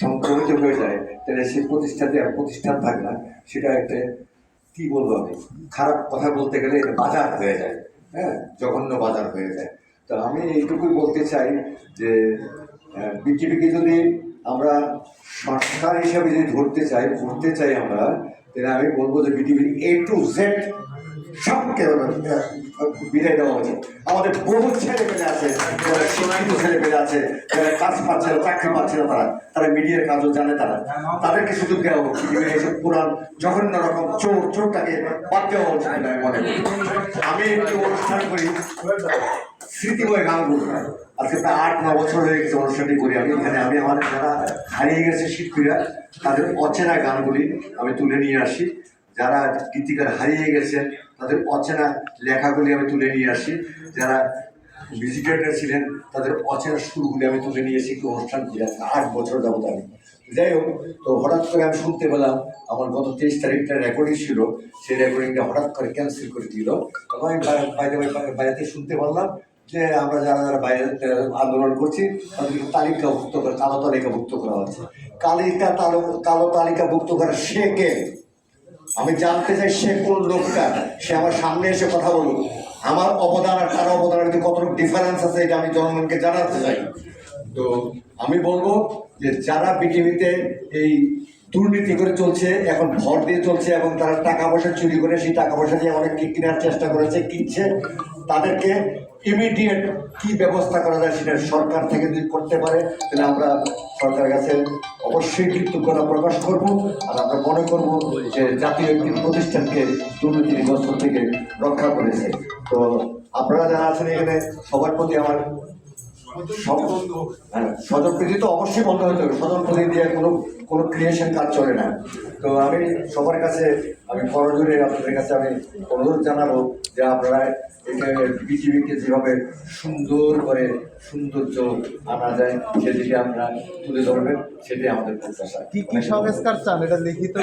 সংক্রমিত হয়ে যায়, তাহলে সেই প্রতিষ্ঠানটি আর প্রতিষ্ঠান থাকে না, সেটা একটা, কি বলব আমি, খারাপ কথা বলতে গেলে এটা বাজার হয়ে যায় হ্যাঁ? জঘন্য বাজার হয়ে যায়। তো আমি এইটুকুই বলতে চাই যে বিটিভিকে যদি আমরা সংস্কার হিসাবে যদি ধরতে চাই ধরতে চাই আমরা, তাহলে আমি বলব যে বিটিভির এ টু জেড মিডিয়ার কাজও জানে তারা। তাদেরকে সুযোগ দেওয়া এইসব পুরান জঘন্য রকম চোর চোরটাকে বাদ দেওয়া মনে আমি একটি অনুষ্ঠান করি, স্মৃতিময় গানগুলো আজকে প্রায় আট, ন বছর হয়ে গেছে অনুষ্ঠানটি করি আমি। এখানে আমি আমাদের যারা হারিয়ে গেছে শিল্পীরা, তাদের অচেনা গানগুলি আমি তুলে নিয়ে আসি। যারা গীতিকার হারিয়ে গেছে তাদের অচেনা লেখাগুলি আমি তুলে নিয়ে আসি। যারা ভিজিটাররা ছিলেন, তাদের অচেনা সুরগুলি আমি তুলে নিয়ে এসে একটু অনুষ্ঠান করি। আজকে আট বছর যাবত আমি। যাই হোক, তো হঠাৎ করে আমি শুনতে পেলাম, আমার গত তেইশ তারিখটা রেকর্ডিং ছিল। সেই রেকর্ডিংটা হঠাৎ করে ক্যান্সেল করে দিল। তখন আমি বাইরে বাইরে- বাইরেতে শুনতে পারলাম যে আমরা যারা যারা বাইরে আন্দোলন করছি, তাদেরকে তালিকাভুক্ত করে, কালো তালিকাভুক্ত করা হচ্ছে। কালিকা তালো, কালো তালিকাভুক্ত করা সে কে? আমি জানতে চাই সে কোন লোকটা? সে আমার সামনে এসে কথা বলুক। আমার অবদান আর তার অবদানের মধ্যে কতটুকু ডিফারেন্স আছে এটা আমি জনগণকে জানাতে চাই। তো আমি বলব যে যারা পৃথিবীতে এই দুর্নীতি করে চলছে, এখন ভর দিয়ে চলছে এবং তারা টাকা পয়সা চুরি করে সেই টাকা পয়সা দিয়ে অনেককে কেনার চেষ্টা করেছে, কিনছে, তাদেরকে ইমিডিয়েট কি ব্যবস্থা করা যায় সেটা সরকার থেকে যদি করতে পারে, তাহলে আমরা সরকারের কাছে অবশ্যই কৃতজ্ঞতা প্রকাশ করব আর আমরা মনে করব যে জাতীয় একটি প্রতিষ্ঠানকে দুর্নীতিগ্রস্ত থেকে রক্ষা করেছে। তো আপনারা যারা আছেন এখানে, সবার প্রতি আমার স্বজন প্রীতি তো অবশ্যই বন্ধ হতে হবে। স্বজন দিয়ে কোনো কোনো ক্রিয়েশন কাজ চলে না। তো আমি সবার কাছে, আমি করজোরে আপনাদের কাছে আমি অনুরোধ জানাব যে আপনারা পৃথিবীকে যেভাবে সুন্দর করে সৌন্দর্য আনা যায়, সেদিকে আমরা তুলে ধরবেন, সেটাই আমাদের প্রত্যাশা। কি সংস্কার চান? এটা লিখিত